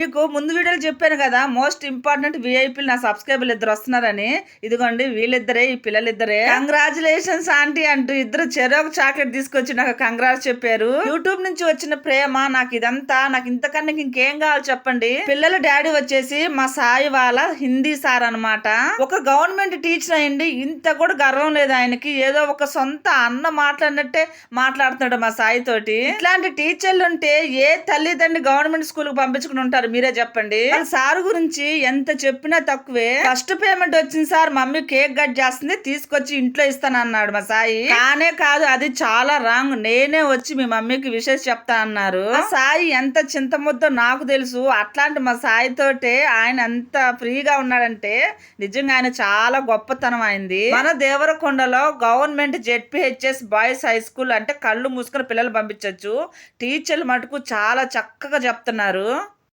మీకు ముందు వీడియోలో చెప్పాను కదా మోస్ట్ ఇంపార్టెంట్ విఐపీలు నా సబ్స్క్రైబర్లు ఇద్దరు వస్తున్నారని. ఇదిగోండి వీళ్ళిద్దరే ఈ పిల్లలిద్దరే. కంగ్రాచులేషన్స్ ఆంటీ అంటూ ఇద్దరు చెరొక చాక్లెట్ తీసుకొచ్చి నాకు కంగ్రాట్స్ చెప్పారు. యూట్యూబ్ నుంచి వచ్చిన ప్రేమ నాకు ఇదంతా నాకు ఇంతకన్నా ఇంకేం కావాలి చెప్పండి? పిల్లల డాడీ వచ్చేసి మా సాయి వాళ్ళ హిందీ సార్ అన్నమాట. ఒక గవర్నమెంట్ టీచర్ అయ్యండి ఇంత కూడా గర్వం లేదు ఆయనకి. ఏదో ఒక సొంత అన్న మాట్లాడినట్టే మాట్లాడుతున్నాడు మా సాయి తోటి. ఇట్లాంటి టీచర్లు ఉంటే ఏ తల్లిదండ్రి గవర్నమెంట్ స్కూల్కి పంపించుకుని ఉంటారు? మీరే చెప్పండి. సార్ గురించి ఎంత చెప్పినా తక్కువే. ఫస్ట్ పేమెంట్ వచ్చింది సార్ మమ్మీ కేక్ కట్ చేస్తుంది తీసుకొచ్చి ఇంట్లో ఇస్తాను అన్నాడు మా సాయి. కానే కాదు అది చాలా రాంగ్. నేనే వచ్చి మీ మమ్మీకి విషయం చెప్తా అన్నారు. సాయి ఎంత చింతముద్దో నాకు తెలుసు. అట్లాంటి మా సాయి తోటే ఆయన ఎంత ఫ్రీగా ఉన్నాడంటే నిజంగా ఆయన చాలా గొప్పతనం అయింది. మన దేవరకొండలో government ZPHS boys high school అంటే కళ్ళు మూసుకుని పిల్లలు పంపించవచ్చు టీచర్లు మటుకు చాలా చక్కగా చెప్తున్నారు.